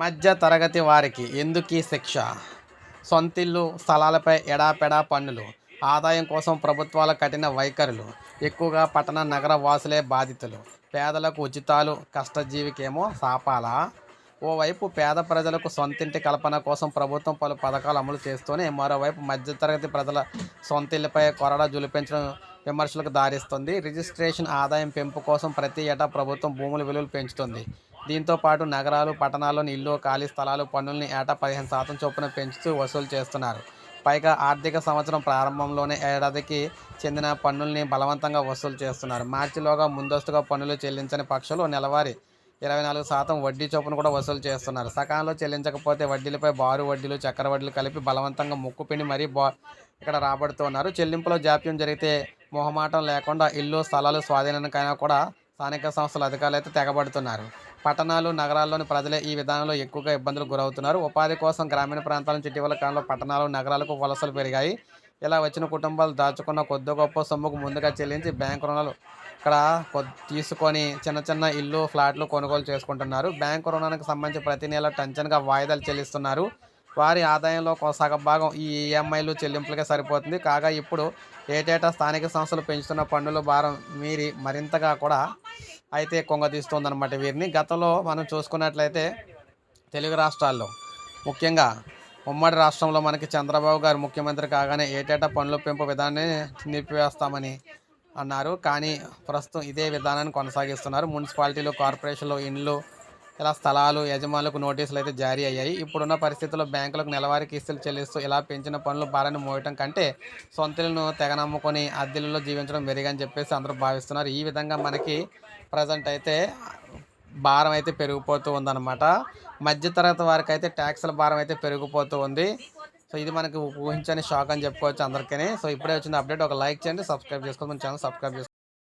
మధ్య తరగతి వారికి ఎందుకు ఈ శిక్ష? సొంతిల్లు స్థలాలపై ఎడాపెడా పన్నులు ఆదాయం కోసం ప్రభుత్వాల కఠిన వైఖరులు ఎక్కువగా పట్టణ నగర వాసులే బాధితులు పేదలకు ఉచితాలు కష్టజీవికేమో సాపాలా? ఓవైపు పేద ప్రజలకు సొంతింటి కల్పన కోసం ప్రభుత్వం పలు పథకాలు అమలు చేస్తూనే మరోవైపు మధ్యతరగతి ప్రజల సొంతిల్లిపై కొరడా జులిపించడం విమర్శలకు దారిస్తుంది. రిజిస్ట్రేషన్ ఆదాయం పెంపు కోసం ప్రతి ఏటా ప్రభుత్వం భూముల విలువలు పెంచుతుంది. దీంతో పాటు నగరాలు పట్టణాల్లోని ఇల్లు ఖాళీ స్థలాలు పన్నుల్ని ఏటా పదిహేను శాతం చొప్పున పెంచుతూ వసూలు చేస్తున్నారు. పైగా ఆర్థిక సంవత్సరం ప్రారంభంలోనే ఏడాదికి చెందిన పన్నుల్ని బలవంతంగా వసూలు చేస్తున్నారు. మార్చిలోగా ముందస్తుగా పన్నులు చెల్లించని పక్షులు నెలవారీ ఇరవై నాలుగు శాతం వడ్డీ చొప్పున కూడా వసూలు చేస్తున్నారు. సకాలంలో చెల్లించకపోతే వడ్డీలపై బారు వడ్డీలు చక్కెర వడ్డీలు కలిపి బలవంతంగా ముక్కు పిండి మరీ బా ఇక్కడ రాబడుతున్నారు. చెల్లింపులో జాప్యం జరిగితే మొహమాటం లేకుండా ఇల్లు స్థలాలు స్వాధీనానికైనా కూడా స్థానిక సంస్థల అధికారులు అయితే తెగబడుతున్నారు. పట్టణాలు నగరాల్లోని ప్రజలే ఈ విధానంలో ఎక్కువగా ఇబ్బందులు గురవుతున్నారు. ఉపాధి కోసం గ్రామీణ ప్రాంతాల నుంచి ఇటీవల కాలంలో పట్టణాలు నగరాలకు వలసలు పెరిగాయి. ఇలా వచ్చిన కుటుంబాలు దాచుకున్న కొద్ది గొప్ప సొమ్ముకు ముందుగా చెల్లించి బ్యాంకు రుణాలు ఇక్కడ తీసుకొని చిన్న చిన్న ఇల్లు ఫ్లాట్లు కొనుగోలు చేసుకుంటున్నారు. బ్యాంకు రుణానికి సంబంధించి ప్రతి నెల టెన్షన్గా వాయిదాలు చెల్లిస్తున్నారు. వారి ఆదాయంలో ఒక భాగం ఈ ఈఎంఐలు చెల్లింపులకే సరిపోతుంది. కాగా ఇప్పుడు ఏటేటా స్థానిక సంస్థలు పెంచుతున్న పన్నుల భారం మీరి మరింతగా కూడా అయితే కొంగతీస్తుందన్నమాట వీరిని. గతంలో మనం చూసుకున్నట్లయితే తెలుగు రాష్ట్రాల్లో ముఖ్యంగా ఉమ్మడి రాష్ట్రంలో మనకి చంద్రబాబు గారు ముఖ్యమంత్రి కాగానే ఏటేటా పన్నుల పెంపు విధానాన్ని నిలిపివేస్తామని అన్నారు. కానీ ప్రస్తుతం ఇదే విధానాన్ని కొనసాగిస్తున్నారు. మున్సిపాలిటీలు కార్పొరేషన్లు ఇండ్లు ఇలా స్థలాలు యజమానులకు నోటీసులు అయితే జారీ అయ్యాయి. ఇప్పుడున్న పరిస్థితుల్లో బ్యాంకులకు నెలవారీ కిస్తులు చెల్లిస్తూ ఇలా పెంచిన పనులు భారాన్ని మోయటం కంటే సొంతలను తెగ నమ్ముకొని అద్దెలలో జీవించడం మెరుగని చెప్పేసి అందరూ భావిస్తున్నారు. ఈ విధంగా మనకి ప్రజెంట్ అయితే భారం అయితే పెరిగిపోతూ ఉందన్నమాట. మధ్యతరగతి వారికి అయితే ట్యాక్సుల భారం అయితే పెరిగిపోతూ ఉంది. సో ఇది మనకు ఊహించని షాక్ అని చెప్పుకోవచ్చు అందరికీ సో ఇప్పుడే వచ్చిన అప్డేట్. ఒక లైక్ చేయండి సబ్స్క్రైబ్ చేసుకోండి. మన ఛానల్ సబ్స్క్రైబ్ చేసుకోండి.